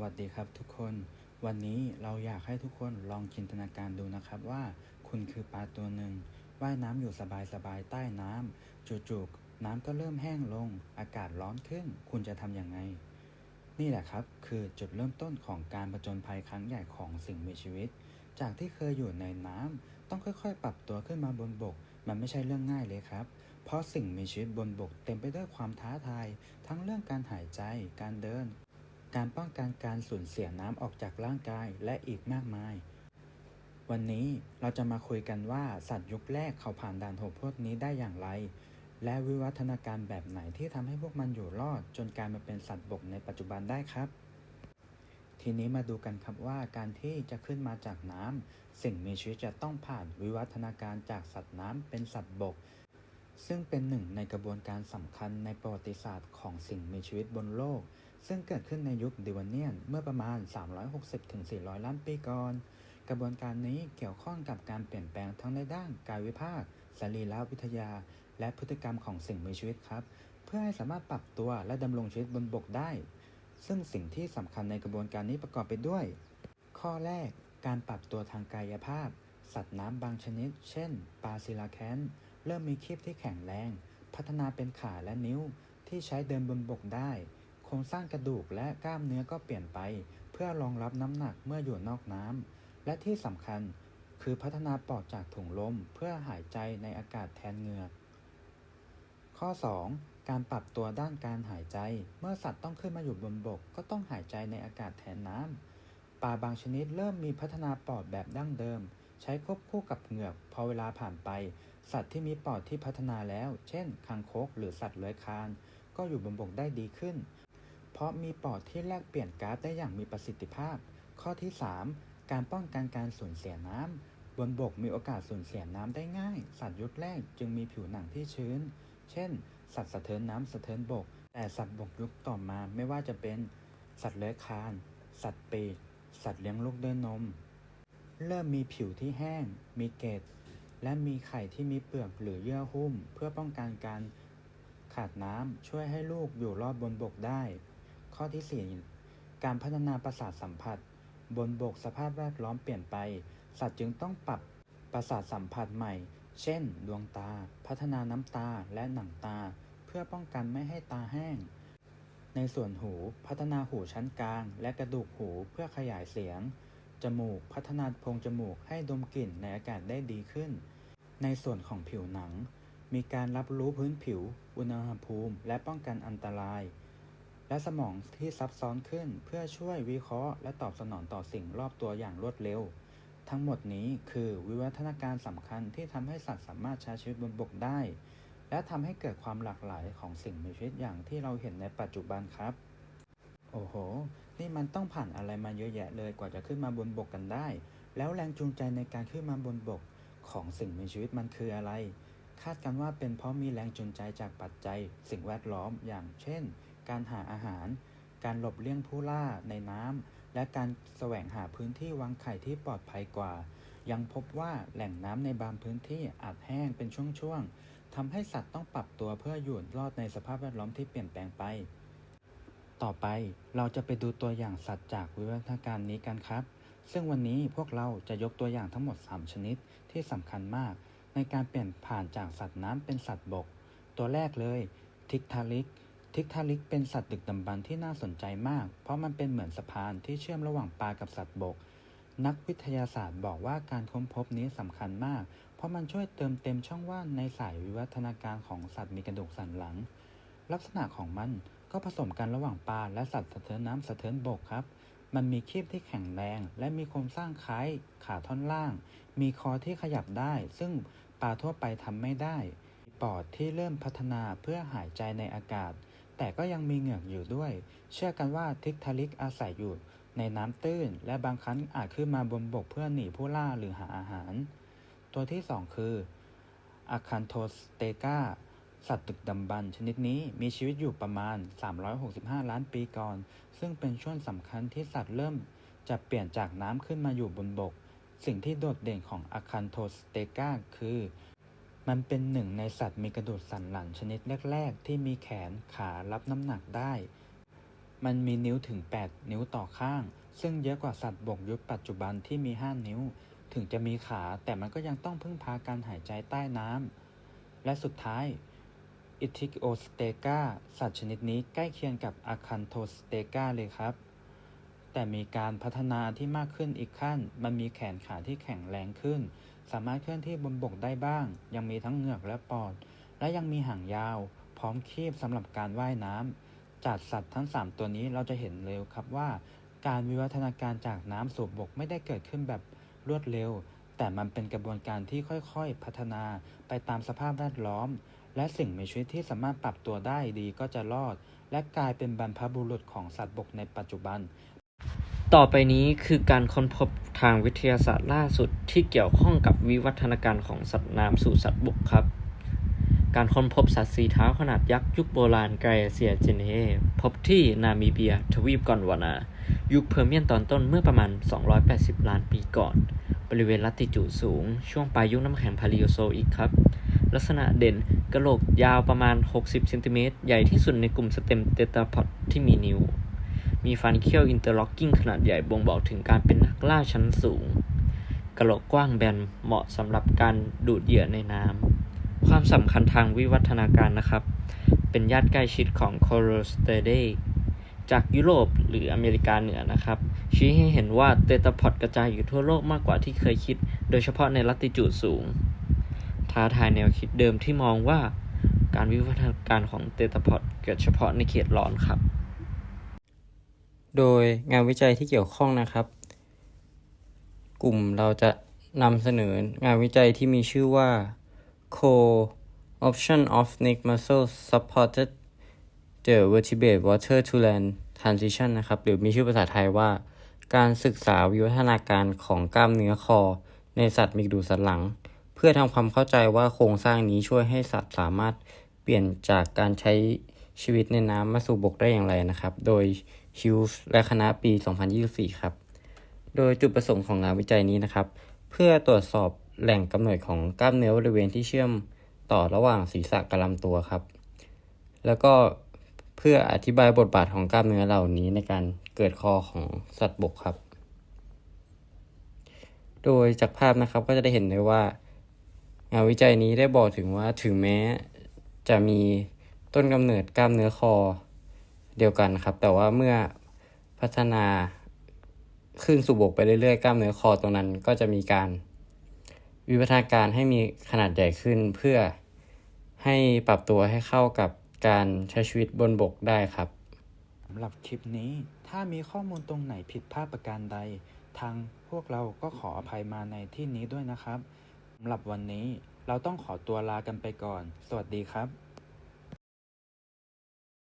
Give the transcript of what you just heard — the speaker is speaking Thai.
วัสดีครับทุกคน วันนี้เราอยากให้ทุกคนลองจินตนาการดูนะครับว่า คุณคือปลาตัวหนึ่งว่ายน้ำอยู่สบายๆใต้น้ำจู่ๆน้ำก็เริ่มแห้งลง อากาศร้อนขึ้น คุณจะทำอย่างไง นี่แหละครับคือจุดเริ่มต้นของการผจญภัยครั้งใหญ่ของสิ่งมีชีวิต จากที่เคยอยู่ในน้ำต้องค่อยๆ ปรับตัวขึ้นมาบนบก มันไม่ใช่เรื่องง่ายเลยครับ เพราะสิ่งมีชีวิตบนบกเต็มไปด้วยความท้าทาย ทั้งเรื่องการหายใจ การเดิน การป้องกันการสูญเสียน้ำออกจากร่างกายและอีกมากมาย วันนี้เราจะมาคุยกันว่าสัตว์ยุคแรกเขาผ่านด่านโหพวกนี้ได้อย่างไร และวิวัฒนาการแบบไหนที่ทำให้พวกมันอยู่รอด จนกลายมาเป็นสัตว์บกในปัจจุบันได้ครับ ทีนี้มาดูกันครับว่าการที่จะขึ้นมาจากน้ำสิ่งมีชีวิตจะต้องผ่านวิวัฒนาการจากสัตว์น้ำเป็นสัตว์บกซึ่งเป็นหนึ่งในกระบวนการสำคัญในประวัติศาสตร์ของสิ่งมีชีวิตบนโลก ซึ่งเกิดขึ้นในยุคดิวาเนียนเมื่อประมาณ 360-400 ล้านปีก่อน กระบวนการนี้เกี่ยวข้องกับการเปลี่ยนแปลงทั้งในด้านกายวิภาคสรีรวิทยา และพฤติกรรมของสิ่งมีชีวิตครับ เพื่อให้สามารถปรับตัวและดำรงชีวิตบนบกได้ ซึ่งสิ่งที่สำคัญในกระบวนการนี้ประกอบไปด้วย ข้อแรก การปรับตัวทางกายภาพ สัตว์น้ำบางชนิด เช่นปลาซิลาแคนเริ่มมีคีบที่แข็งแรง พัฒนาเป็นขาและนิ้วที่ใช้เดินบนบกได้ ครงสร้างกระดูกและกล้ามเนื้อก็เปลี่ยนไป เพื่อรองรับน้ำหนักเมื่ออยู่นอกน้ำและที่สำคัญคือพัฒนาปอดจากถุงลมเพื่อหายใจในอากาศแทนเหงือก ข้อ 2. การปรับตัวด้านการหายใจ เมื่อสัตว์ต้องขึ้นมาอยู่บนบก ก็ต้องหายใจในอากาศแทนน้ำปลาบางชนิดเริ่มมีพัฒนาปอดแบบดั้งเดิม ใช้ควบคู่กับเหงือกพอเวลาผ่านไป สัตว์ที่มีปอดที่พัฒนาแล้ว เช่นคางคกหรือสัตว์เลื้อยคลานก็อยู่บนบกได้ดีขึ้น เพราะมีปอดที่แลกเปลี่ยนก๊าซได้อย่างมีประสิทธิภาพ ข้อที่ 3 การป้องกันการสูญเสียน้ำบนบกมีโอกาสสูญเสียน้ำได้ง่าย สัตว์ยุคแรกจึงมีผิวหนังที่ชื้น เช่น สัตว์สะเทินน้ำสะเทินบก แต่สัตว์บกยุคต่อมาไม่ว่าจะเป็น สัตว์เลื้อยคลาน สัตว์ปีกสัตว์เลี้ยงลูกด้วยนม เริ่มมีผิวที่แห้ง มีเกล็ดและมีไข่ที่มีเปลือกหรือเยื่อหุ้ม เพื่อป้องกันการขาดน้ำช่วยให้ลูกอยู่รอดบนบกได้ ข้อที่ 4 การพัฒนาประสาทสัมผัส บนบกสภาพแวดล้อมเปลี่ยนไป สัตว์จึงต้องปรับประสาทสัมผัสใหม่ เช่น ดวงตา พัฒนาน้ำตาและหนังตา เพื่อป้องกันไม่ให้ตาแห้ง ในส่วนหูพัฒนาหูชั้นกลาง และกระดูกหูเพื่อขยายเสียง จมูก พัฒนาโพรงจมูกให้ดมกลิ่นในอากาศได้ดีขึ้น ในส่วนของผิวหนัง มีการรับรู้พื้นผิว อุณหภูมิ และป้องกันอันตราย และสมองที่ซับซ้อนขึ้นเพื่อช่วยวิเคราะห์และตอบสนองต่อสิ่งรอบตัวอย่างรวดเร็ว ทั้งหมดนี้คือวิวัฒนาการสำคัญที่ทำให้สัตว์สามารถใช้ชีวิตบนบกได้ และทำให้เกิดความหลากหลายของสิ่งมีชีวิตอย่างที่เราเห็นในปัจจุบันครับ โอ้โห นี่มันต้องผ่านอะไรมาเยอะแยะเลยกว่าจะขึ้นมาบนบกกันได้ แล้วแรงจูงใจในการขึ้นมาบนบกของสิ่งมีชีวิตมันคืออะไร คาดกันว่าเป็นเพราะมีแรงจูงใจจากปัจจัย สิ่งแวดล้อมอย่างเช่น การหาอาหาร การหลบเลี่ยงผู้ล่าในน้ำ และการแสวงหาพื้นที่วางไข่ที่ปลอดภัยกว่า ยังพบว่าแหล่งน้ำในบางพื้นที่อาจแห้งเป็นช่วงๆทำให้สัตว์ต้องปรับตัวเพื่ออยู่รอดในสภาพแวดล้อมที่เปลี่ยนแปลงไป ต่อไปเราจะไปดูตัวอย่างสัตว์จากวิวัฒนาการนี้กันครับ ซึ่งวันนี้พวกเราจะยกตัวอย่างทั้งหมด 3 ชนิดที่สำคัญมาก ในการเปลี่ยนผ่านจากสัตว์น้ำเป็นสัตว์บก ตัวแรกเลย ทิกทาลิก ทิกทาลิกเป็นสัตว์ดึกดำบรรพ์ที่น่าสนใจมาก เพราะมันเป็นเหมือนสะพานที่เชื่อมระหว่างปลากับสัตว์บก นักวิทยาศาสตร์บอกว่าการค้นพบนี้สำคัญมาก เพราะมันช่วยเติมเต็มช่องว่างในสายวิวัฒนาการของสัตว์มีกระดูกสันหลัง ลักษณะของมันก็ผสมกันระหว่างปลาและสัตว์สะเทินน้ำสะเทินบกครับ มันมีคีบที่แข็งแรง และมีโครงสร้างคล้ายขาท่อนล่าง มีคอที่ขยับได้ ซึ่งปลาทั่วไปทำไม่ได้ ปอดที่เริ่มพัฒนาเพื่อหายใจในอากาศ แต่ก็ยังมีเหงือกอยู่ด้วย เชื่อกันว่าทิกทาลิกอาศัยอยู่ในน้ำตื้น และบางครั้งอาจขึ้นมาบนบกเพื่อหนีผู้ล่าหรือหาอาหาร ตัวที่ 2 คืออะคันโทสเตกาสัตว์ดึกดำบรรพ์ชนิดนี้มีชีวิตอยู่ประมาณ 365 ล้านปีก่อน ซึ่งเป็นช่วงสำคัญที่สัตว์เริ่มจะเปลี่ยนจากน้ำขึ้นมาอยู่บนบก สิ่งที่โดดเด่นของอะคันโทสเตกาคือ มันเป็นหนึ่งในสัตว์มีกระดูกสันหลังชนิดแรก ๆ ที่มีแขนขารับน้ำหนักได้ มันมีนิ้วถึง 8 นิ้วต่อข้าง ซึ่งเยอะกว่าสัตว์บกยุคปัจจุบันที่มี 5 นิ้ว ถึงจะมีขาแต่มันก็ยังต้องพึ่งพาการหายใจใต้น้ำ และสุดท้ายอิทิโอสเตกาสัตว์ชนิดนี้ใกล้เคียงกับอะคันโทสเตกาเลยครับ แต่มีการพัฒนาที่มากขึ้นอีกขั้น มันมีแขนขาที่แข็งแรงขึ้น สามารถเคลื่อนที่บนบกได้บ้าง ยังมีทั้งเหงือกและปอด และยังมีหางยาว พร้อมคีบสำหรับการว่ายน้ำจากสัตว์ทั้ง 3 ตัวนี้เราจะเห็นเร็วครับว่า การวิวัฒนาการจากน้ำสู่บกไม่ได้เกิดขึ้นแบบรวดเร็ว แต่มันเป็นกระบวนการที่ค่อยๆ พัฒนาไปตามสภาพแวดล้อม และสิ่งมีชีวิตที่สามารถปรับตัวได้ดีก็จะรอด และกลายเป็นบรรพบุรุษของสัตว์บกในปัจจุบัน ต่อไปนี้คือการค้นพบทางวิทยาศาสตร์ล่าสุดที่เกี่ยวข้องกับวิวัฒนาการของสัตว์น้ำสู่สัตว์บกครับ การค้นพบสัตว์สีเท้าขนาดยักษ์ยุคโบราณไกรเซียเจเนพบที่นามิเบีย ทวีปกอนวานา ยุคเพอร์เมียนตอนต้นเมื่อประมาณ 280 ล้านปีก่อน บริเวณลัติจูดสูง ช่วงปลายยุคน้ำแข็งพาลิโอโซอีกครับ ลักษณะเด่นกระโหลกยาวประมาณ 60 เซนติเมตรใหญ่ที่สุดในกลุ่มสเต็มเตตราพอดที่มีนิ้ว มีฟันเคี้ยวอินเตอร์ล็อกกิ้งขนาดใหญ่บ่งบอกถึงการเป็นนักล่าชั้นสูง กระโหลกกว้างแบนเหมาะสำหรับการดูดเหยื่อในน้ำ ความสำคัญทางวิวัฒนาการนะครับ เป็นญาติใกล้ชิดของ c o r o s t e d e จากยุโรปหรืออเมริกาเหนือนะครับ ชี้ให้เห็นว่าเตตาพอดกระจายอยู่ทั่วโลกมากกว่าที่เคยคิด โดยเฉพาะในลัติจูดสูง ท้าทายแนวคิดเดิมที่มองว่าการวิวัฒนาการของเตตาพอดเกิดเฉพาะในเขตร้อนครับ โดยงานวิจัยที่เกี่ยวข้องนะครับ กลุ่มเราจะนำเสนองานวิจัยที่มีชื่อว่า Co-option of neck muscle supported the vertebrate water to land transition นะครับ หรือมีชื่อภาษาไทยว่า การศึกษาวิวัฒนาการของกล้ามเนื้อคอ ในสัตว์มีกระดูกสันหลัง เพื่อทำความเข้าใจว่าโครงสร้างนี้ช่วยให้สัตว์สามารถเปลี่ยนจากการใช้ ชีวิตในน้ำมาสู่บกได้อย่างไรนะครับ โดยฮิวส์และคณะปี 2024 ครับ โดยจุดประสงค์ของงานวิจัยนี้นะครับ เพื่อตรวจสอบแหล่งกำเนิดของกล้ามเนื้อบริเวณที่เชื่อมต่อระหว่างศีรษะกับลำตัวครับ แล้วก็เพื่ออธิบายบทบาทของกล้ามเนื้อเหล่านี้ในการเกิดคอของสัตว์บกครับ โดยจากภาพนะครับก็จะได้เห็นได้ว่างานวิจัยนี้ได้บอกถึงว่าถึงแม้จะมี ต้นกำเนิดกล้ามเนื้อคอเดียวกันครับ แต่ว่าเมื่อพัฒนาขึ้นสู่บกไปเรื่อยๆ กล้ามเนื้อคอตรงนั้นก็จะมีการวิวัฒนาการให้มีขนาดใหญ่ขึ้นเพื่อให้ปรับตัวให้เข้ากับการใช้ชีวิตบนบกได้ครับสำหรับคลิปนี้ ถ้ามีข้อมูลตรงไหนผิดพลาดประการใด ทางพวกเราก็ขออภัยมาในที่นี้ด้วยนะครับสำหรับวันนี้เราต้องขอตัวลากันไปก่อน สวัสดีครับ